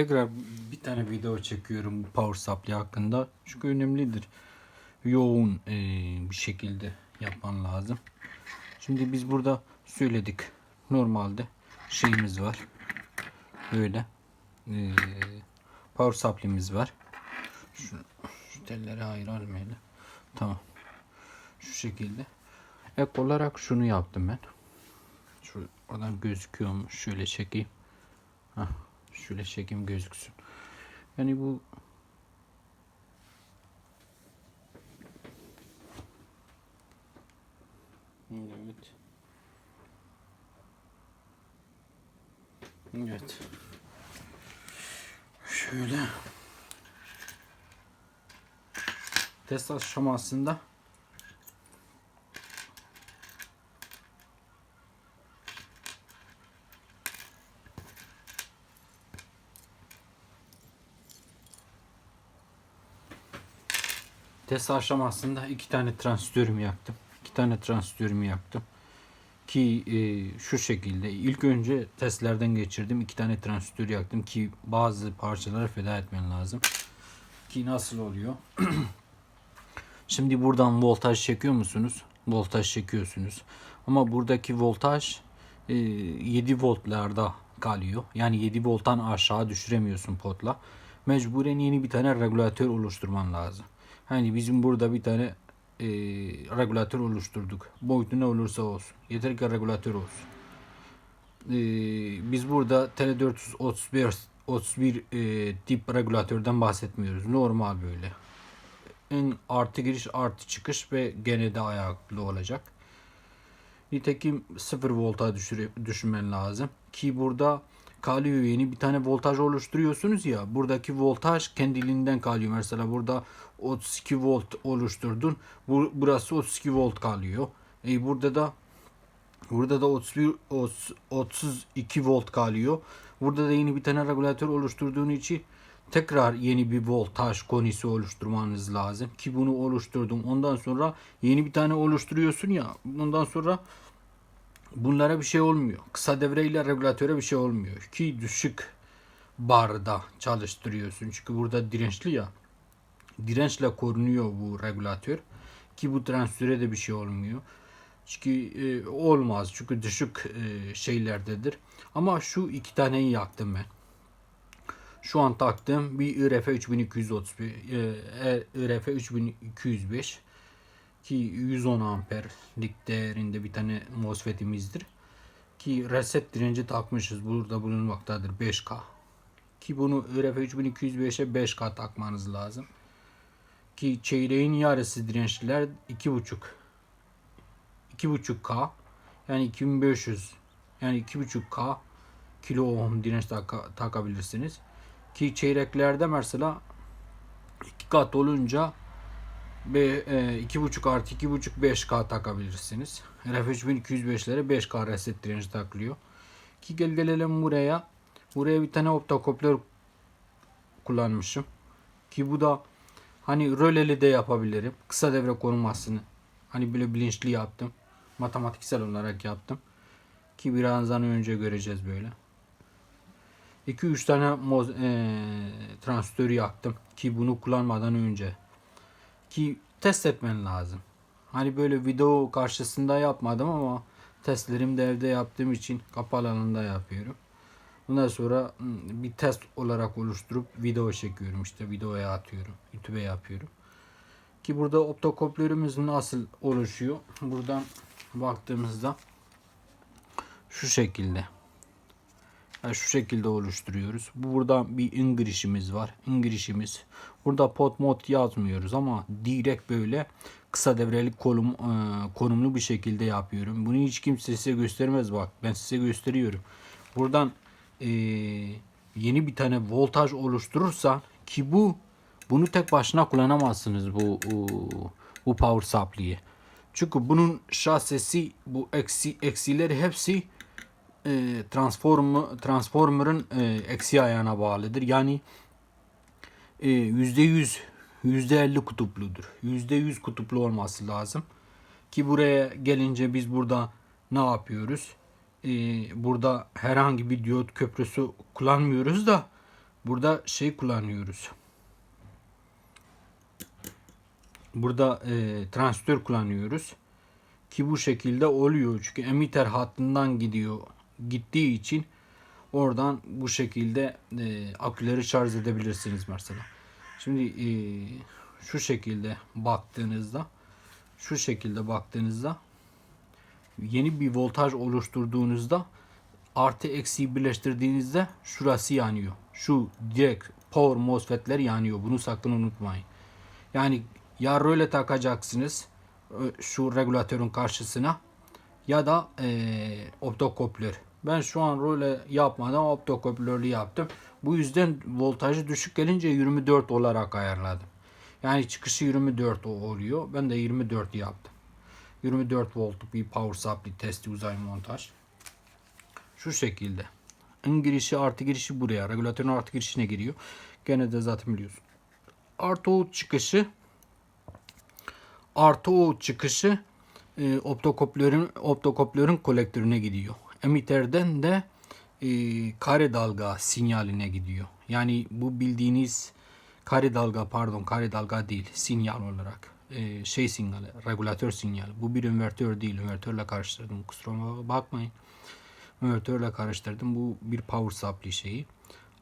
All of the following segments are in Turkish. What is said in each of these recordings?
Tekrar bir tane video çekiyorum power supply hakkında. Çünkü önemlidir. Yoğun e, bir şekilde yapman lazım. Şimdi biz burada söyledik. Normalde şeyimiz var. Böyle. E, power supply'miz var. Şu, şu telleri ayrı almayalım. Tamam. Şu şekilde. Ek olarak şunu yaptım ben. Şu oradan gözüküyor mu? Şöyle çekeyim. Hah, şöyle çekeyim gözüksün. Yani bu Evet. Evet. Şöyle. Test aşamasında Test aşamasında iki tane transistörümü yaktım. İki tane transistörümü yaktım. Ki e, şu şekilde ilk önce testlerden geçirdim. iki tane transistör yaktım ki bazı parçaları feda etmen lazım. Ki nasıl oluyor? Şimdi buradan voltaj çekiyor musunuz? Voltaj çekiyorsunuz. Ama buradaki voltaj e, 7 voltlarda kalıyor. Yani 7 volttan aşağı düşüremiyorsun potla. Mecburen yeni bir tane regülatör oluşturman lazım. Hani bizim burada bir tane e, regülatör oluşturduk. Boyutu ne olursa olsun. Yeter ki regülatör olsun. E, biz burada TL431 31 e, tip regülatörden bahsetmiyoruz. Normal böyle. En artı giriş artı çıkış ve gene de ayaklı olacak. Nitekim 0 volta düşüre, düşürmen lazım. Ki burada kalıyor yeni bir tane voltaj oluşturuyorsunuz ya. Buradaki voltaj kendiliğinden kalıyor. Mesela burada 32 volt oluşturdun. Bu, burası 32 volt kalıyor. E burada da burada da 31 30 32 volt kalıyor. Burada da yeni bir tane regülatör oluşturduğun için tekrar yeni bir voltaj konisi oluşturmanız lazım ki bunu oluşturdum. Ondan sonra yeni bir tane oluşturuyorsun ya. Ondan sonra bunlara bir şey olmuyor. Kısa devreyle regülatöre bir şey olmuyor. Ki düşük barda çalıştırıyorsun. Çünkü burada dirençli ya. Dirençle korunuyor bu regülatör. Ki bu transfüre de bir şey olmuyor. Çünkü e, olmaz. Çünkü düşük e, şeylerdedir. Ama şu iki taneyi yaktım ben. Şu an taktığım bir IRF 3231, e, IRF 3205 ki 110 amperlik değerinde bir tane MOSFET'imizdir. Ki reset direnci takmışız. Burada bulunmaktadır 5K. Ki bunu IRF 3205'e 5K takmanız lazım. Ki çeyreğin yarısı dirençliler 2.5 2.5K yani 2500 yani 2.5K kilo ohm direnç taka, takabilirsiniz. Ki çeyreklerde mesela 2 kat olunca ve 2.5 artı 2.5 5K takabilirsiniz. RF 3205'lere 5K reset direnci takılıyor. Ki gel gelelim buraya. Buraya bir tane optokoplör kullanmışım. Ki bu da hani röleli de yapabilirim. Kısa devre korumasını hani böyle bilinçli yaptım. Matematiksel olarak yaptım. Ki birazdan önce göreceğiz böyle. 2-3 tane e, transistör yaktım ki bunu kullanmadan önce. Ki test etmen lazım. Hani böyle video karşısında yapmadım ama testlerim de evde yaptığım için kapalı alanda yapıyorum. Bundan sonra bir test olarak oluşturup video çekiyorum işte videoya atıyorum. YouTube'a yapıyorum. Ki burada optokoplörümüz nasıl oluşuyor? Buradan baktığımızda şu şekilde. Yani şu şekilde oluşturuyoruz. Burada bir in girişimiz var. In girişimiz. Burada pot mod yazmıyoruz ama direkt böyle kısa devreli konum, e, konumlu bir şekilde yapıyorum. Bunu hiç kimse size göstermez bak. Ben size gösteriyorum. Buradan e, yeni bir tane voltaj oluşturursan ki bu bunu tek başına kullanamazsınız bu bu, bu power supply'yi. Çünkü bunun şasisi bu eksi eksileri hepsi e, transform transformer'ın e, eksi ayağına bağlıdır. Yani e, yüzde yüz yüzde elli kutupludur. Yüzde yüz kutuplu olması lazım. Ki buraya gelince biz burada ne yapıyoruz? E, burada herhangi bir diyot köprüsü kullanmıyoruz da Burada şey kullanıyoruz. Burada e, transistör kullanıyoruz. Ki bu şekilde oluyor. Çünkü emitter hattından gidiyor. Gittiği için oradan bu şekilde e, aküleri şarj edebilirsiniz mesela. Şimdi e, şu şekilde baktığınızda şu şekilde baktığınızda yeni bir voltaj oluşturduğunuzda artı eksi birleştirdiğinizde şurası yanıyor. Şu direkt power MOSFET'ler yanıyor. Bunu sakın unutmayın. Yani ya röle takacaksınız ö- şu regülatörün karşısına ya da eee optokoplör. Ben şu an röle yapmadan optokoplörlü yaptım. Bu yüzden voltajı düşük gelince 24 olarak ayarladım. Yani çıkışı 24 o- oluyor. Ben de 24 yaptım. 24 voltluk bir power supply testi uzay montaj. Şu şekilde. En girişi artı girişi buraya. Regülatörün artı girişine giriyor. Gene de zaten biliyorsun. Artı o çıkışı artı o çıkışı e, optokoplörün optokoplörün kolektörüne gidiyor. Emitterden de e, kare dalga sinyaline gidiyor. Yani bu bildiğiniz kare dalga pardon kare dalga değil sinyal olarak e, şey sinyali regülatör sinyali. Bu bir invertör değil invertörle karıştırdım kusura bakmayın. Invertörle karıştırdım. Bu bir power supply şeyi.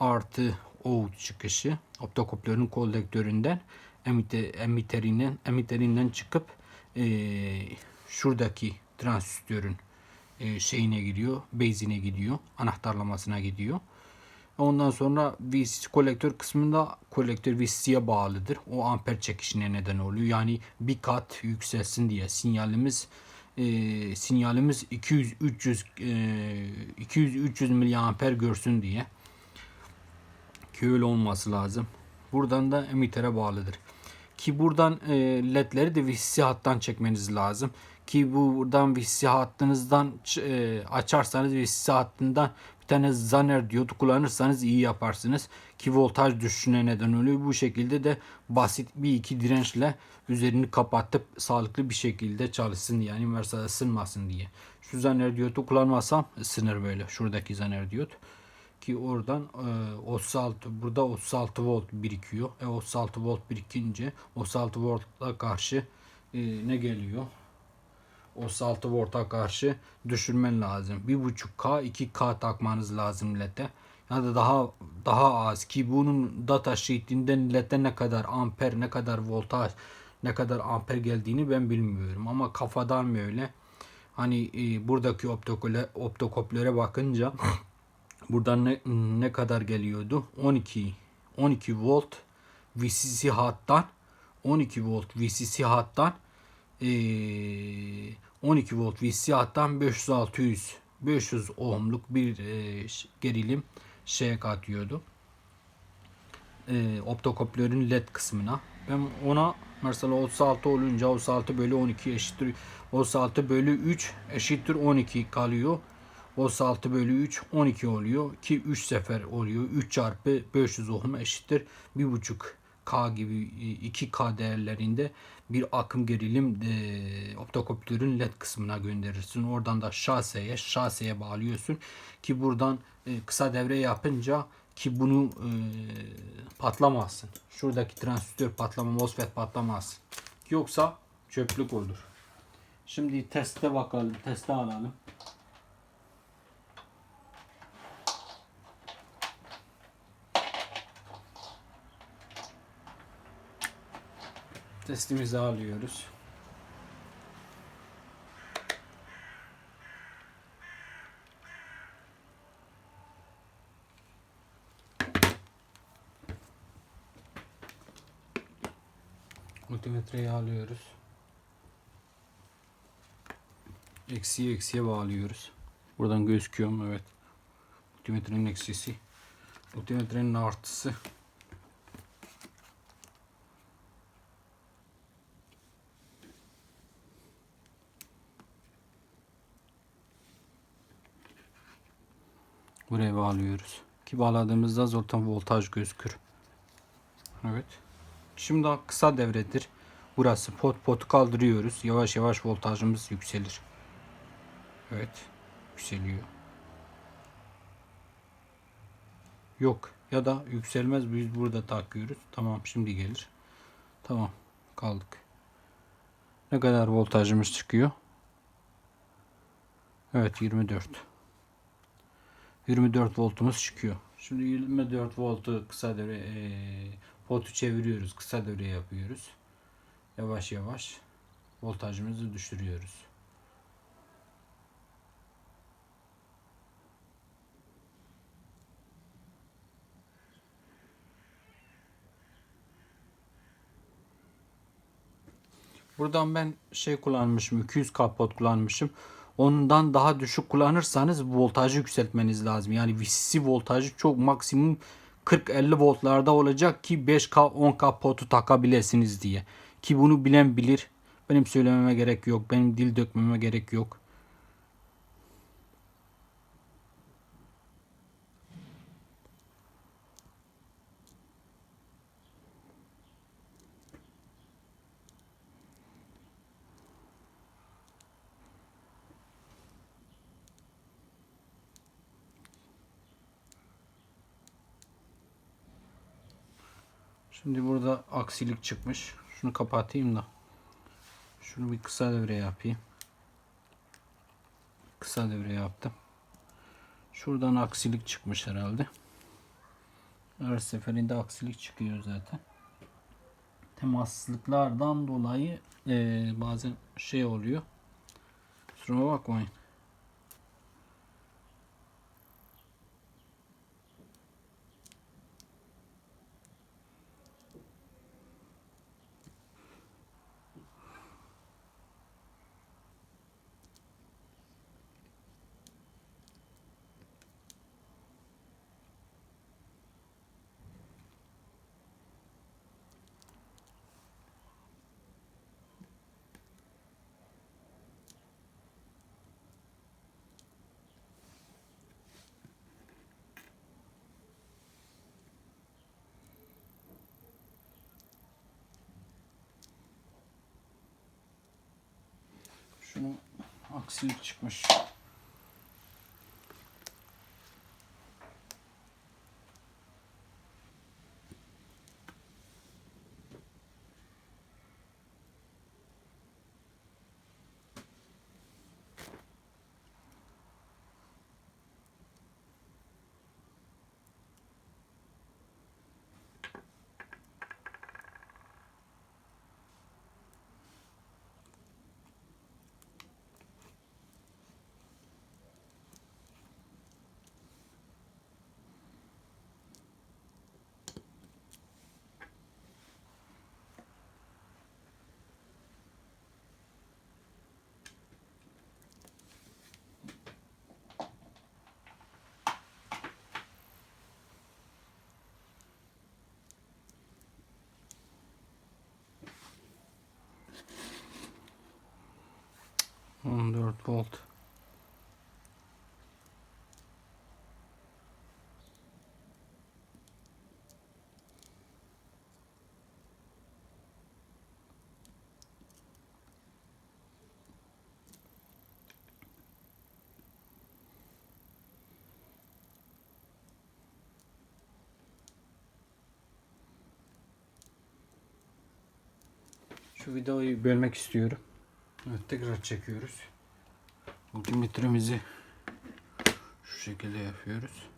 Artı out çıkışı optokoplörün kolektöründen emite, emitterinden emitterinden çıkıp eee, şuradaki transistörün eee, şeyine gidiyor, base'ine gidiyor, anahtarlamasına gidiyor. Ondan sonra VCC kolektör kısmında kolektör VCC'ye bağlıdır. O amper çekişine neden oluyor. Yani bir kat yükselsin diye sinyalimiz eee, sinyalimiz 200 300 eee, 200 300 miliamper görsün diye ki öyle olması lazım. Buradan da emittere bağlıdır. Ki buradan e, ledleri de VCC hattan çekmeniz lazım. Ki bu buradan VCC hattınızdan e, açarsanız VCC hattından bir tane Zanner diyodu kullanırsanız iyi yaparsınız. Ki voltaj düşüşüne neden oluyor. Bu şekilde de basit bir iki dirençle üzerini kapatıp sağlıklı bir şekilde çalışsın yani mesela ısınmasın diye. Şu Zanner diyodu kullanmasam ısınır böyle. Şuradaki Zanner diyot ki oradan e, 36 burada 36 volt birikiyor. E 36 volt birikince 36 volta karşı e, ne geliyor? 36 volta karşı düşürmen lazım. 1.5K 2K takmanız lazım LED'e. Ya da daha daha az ki bunun data sheetinden LED'e ne kadar amper ne kadar voltaj ne kadar amper geldiğini ben bilmiyorum ama kafadan böyle hani e, buradaki optokole, optokoplere bakınca Buradan ne, ne kadar geliyordu? 12 12 volt VCC hattan 12 volt VCC hattan eee 12 volt VCC hattan 500 600 500 ohmluk bir ş- gerilim şeye katıyordu. Eee optokoplörün led kısmına. Ben ona mesela 36 olunca 36 bölü 12 eşittir 36 bölü 3 eşittir 12 kalıyor. 36 bölü 3 12 oluyor ki 3 sefer oluyor. 3 çarpı 500 ohm eşittir 1.5 K gibi 2K değerlerinde bir akım gerilim e, optokoplörün led kısmına gönderirsin. Oradan da şaseye, şaseye bağlıyorsun ki buradan e, kısa devre yapınca ki bunu e, patlamazsın. Şuradaki transistör patlama, MOSFET patlamaz. Yoksa çöplük olur. Şimdi teste bakalım, teste alalım. Testimizi alıyoruz. Multimetreyi alıyoruz. Eksiye eksiye bağlıyoruz. Buradan gözüküyor mu? Evet. Multimetrenin eksisi. Multimetrenin artısı. Buraya bağlıyoruz. Ki bağladığımızda zaten voltaj gözükür. Evet. Şimdi kısa devredir. Burası pot potu kaldırıyoruz. Yavaş yavaş voltajımız yükselir. Evet. Yükseliyor. Yok. Ya da yükselmez biz burada takıyoruz. Tamam şimdi gelir. Tamam kaldık. Ne kadar voltajımız çıkıyor? Evet 24. 24 voltumuz çıkıyor. Şimdi 24 voltu kısa devre eee potu çeviriyoruz. Kısa devre yapıyoruz. Yavaş yavaş voltajımızı düşürüyoruz. Buradan ben şey kullanmışım. 200 kapot kullanmışım. Ondan daha düşük kullanırsanız voltajı yükseltmeniz lazım. Yani VCC voltajı çok maksimum 40-50 voltlarda olacak ki 5K 10K potu takabilirsiniz diye. Ki bunu bilen bilir. Benim söylememe gerek yok. Benim dil dökmeme gerek yok. Şimdi burada aksilik çıkmış. Şunu kapatayım da. Şunu bir kısa devre yapayım. Kısa devre yaptım. Şuradan aksilik çıkmış herhalde. Her seferinde aksilik çıkıyor zaten. Temaslıklardan dolayı eee, bazen şey oluyor. Kusura bakmayın. Şunu aksilik çıkmış. On dört volt. Şu videoyu bölmek istiyorum. Evet tekrar çekiyoruz. Multimetremizi şu şekilde yapıyoruz.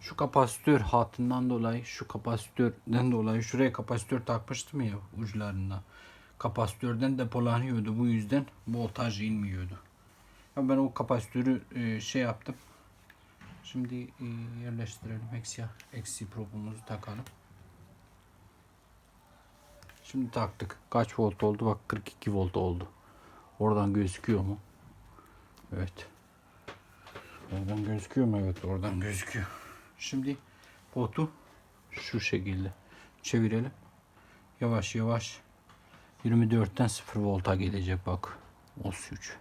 Şu kapasitör hattından dolayı, şu kapasitörden dolayı şuraya kapasitör takmıştım ya uçlarına. Kapasitörden depolanıyordu. Bu yüzden voltaj inmiyordu. Ya ben o kapasitörü e, şey yaptım. Şimdi e, yerleştirelim. Eksi, eksi probumuzu takalım. Şimdi taktık. Kaç volt oldu? Bak 42 volt oldu. Oradan gözüküyor mu? Evet. Oradan gözüküyor mu? Evet oradan gözüküyor. Şimdi botu şu şekilde çevirelim. Yavaş yavaş 24'ten 0 volta gelecek bak. OS3.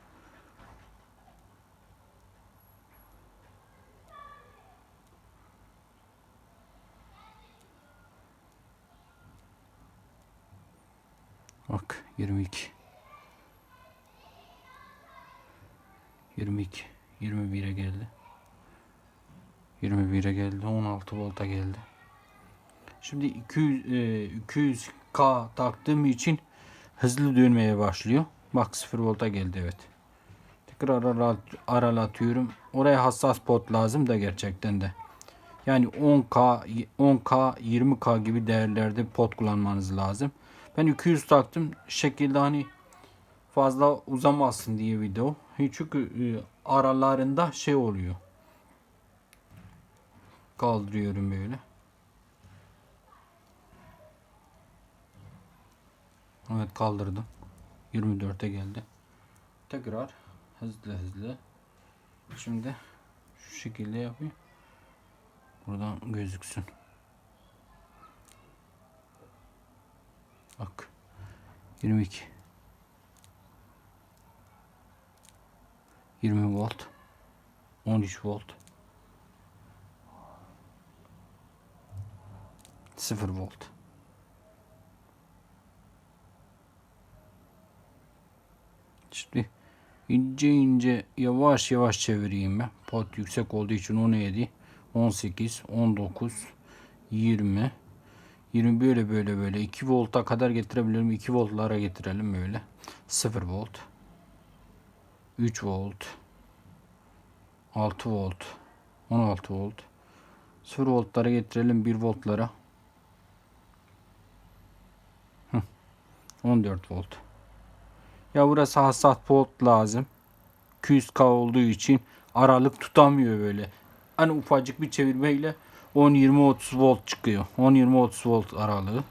Bak 22. 22. 21'e geldi. 21'e geldi. 16 volta geldi. Şimdi 200 e, 200K taktığım için hızlı dönmeye başlıyor. Bak 0 volta geldi evet. Tekrar aralat, aralatıyorum. Oraya hassas pot lazım da gerçekten de. Yani 10K, 10K, 20K gibi değerlerde pot kullanmanız lazım. Ben 200 taktım. Şekilde hani fazla uzamasın diye video. Çünkü e, aralarında şey oluyor. Kaldırıyorum böyle. Evet kaldırdım. 24'e geldi. Tekrar hızlı hızlı. Şimdi şu şekilde yapayım. Buradan gözüksün. Bak. 22. 20 volt. 13 volt. 0 volt. Şimdi ince ince yavaş yavaş çevireyim ben. Pot yüksek olduğu için 17, 18, 19, 20, 20 böyle böyle böyle 2 volta kadar getirebilirim. 2 voltlara getirelim böyle. 0 volt. 3 volt. 6 volt. 16 volt. 0 voltlara getirelim 1 voltlara. Hı. 14 volt. Ya burası hassas pot lazım. 200K olduğu için aralık tutamıyor böyle. Hani ufacık bir çevirmeyle 10-20-30 volt çıkıyor. 10-20-30 volt aralığı.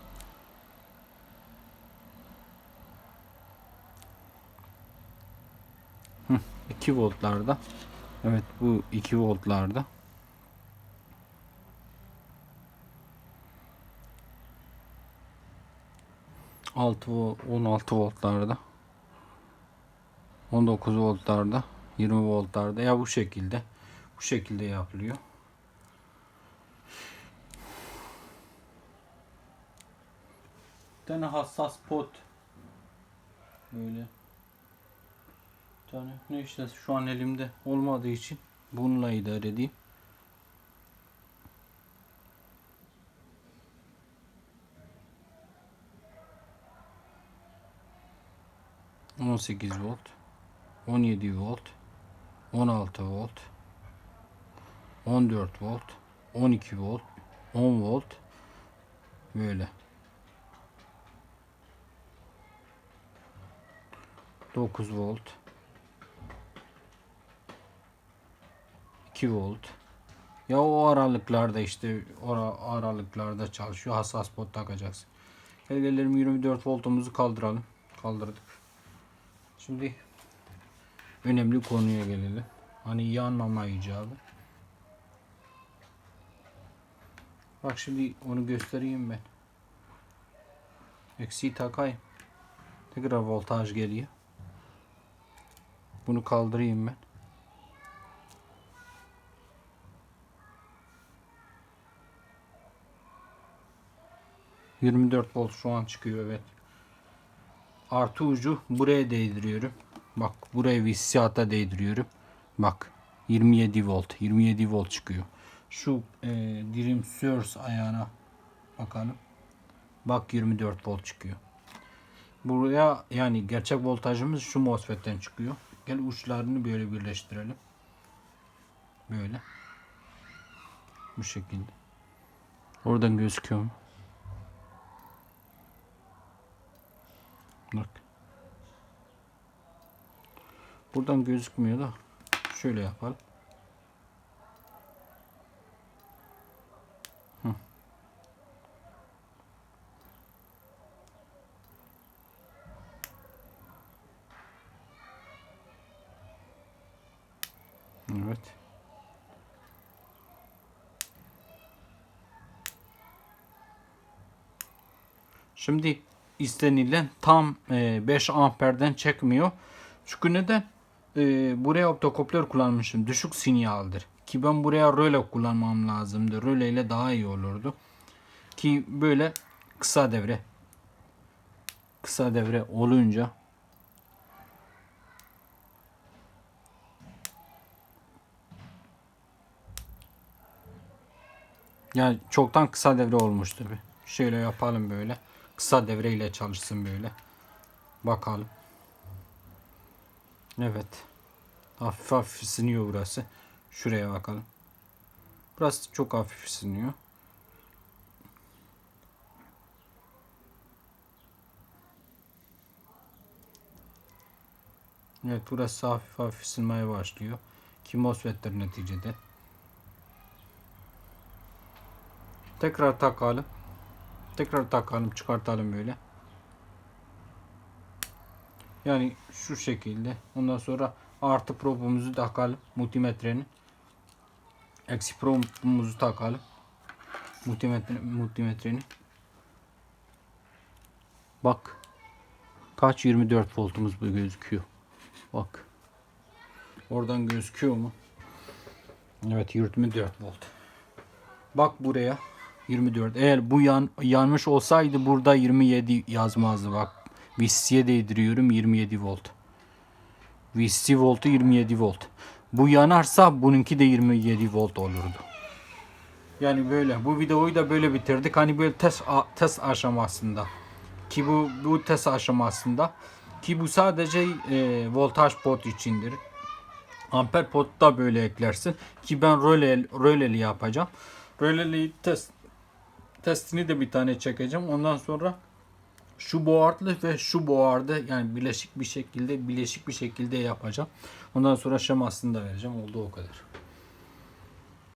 Hı, 2 voltlarda. Evet bu 2 voltlarda. Altı, vo- 16 voltlarda. 19 voltlarda. 20 voltlarda. Ya bu şekilde. Bu şekilde yapılıyor. Tane hassas pot. Böyle. Bir tane ne işte şu an elimde olmadığı için bununla idare edeyim. On sekiz volt, on yedi volt, on altı volt, on dört volt, on iki volt, on volt böyle. 9 volt. 2 volt. Ya o aralıklarda işte o aralıklarda çalışıyor. Hassas pot takacaksın. Gel gelelim 24 voltumuzu kaldıralım. Kaldırdık. Şimdi önemli konuya gelelim. Hani yanmama icabı bak şimdi onu göstereyim ben. Eksiği takayım. Tekrar voltaj geliyor bunu kaldırayım ben. ...24 volt şu an çıkıyor evet. Artı ucu buraya değdiriyorum. Bak buraya hissiyata değdiriyorum. Bak 27 volt. 27 volt çıkıyor. Şu e, dirim source ayağına bakalım. Bak 24 volt çıkıyor. Buraya yani gerçek voltajımız şu MOSFET'ten çıkıyor. Gel uçlarını böyle birleştirelim. Böyle. Bu şekilde. Oradan gözüküyor mu? Bak. Buradan gözükmüyor da şöyle yapalım. Şimdi istenilen tam e, 5 amperden çekmiyor. Çünkü neden? E, buraya optokopter kullanmışım. Düşük sinyaldir. Ki ben buraya röle kullanmam lazımdı. Röle ile daha iyi olurdu. Ki böyle kısa devre kısa devre olunca Yani çoktan kısa devre olmuştur bir. Şöyle yapalım böyle. Kısa devreyle çalışsın böyle. Bakalım. Evet. Hafif hafif ısınıyor burası. Şuraya bakalım. Burası çok hafif ısınıyor. Evet burası hafif hafif ısınmaya başlıyor. Ki MOSFET'tir neticede. Tekrar takalım. Tekrar takalım çıkartalım böyle. Yani şu şekilde. Ondan sonra artı probumuzu takalım. Multimetrenin. Eksi probumuzu takalım. Multimetre, multimetrenin. Bak. Kaç 24 voltumuz bu gözüküyor. Bak. Oradan gözüküyor mu? Evet 24 volt. Bak buraya 24. Eğer bu yan, yanmış olsaydı burada 27 yazmazdı bak. VC'ye değdiriyorum 27 volt. VC voltu 27 volt. Bu yanarsa bununki de 27 volt olurdu. Yani böyle. Bu videoyu da böyle bitirdik. Hani böyle test test aşamasında. Ki bu bu test aşamasında ki bu sadece e, voltaj pot içindir. Amper pot da böyle eklersin. Ki ben röle, yapacağım. Röleli test testini de bir tane çekeceğim. Ondan sonra şu boğartlı ve şu boğardı yani bileşik bir şekilde bileşik bir şekilde yapacağım. Ondan sonra şemasını da vereceğim. Oldu o kadar.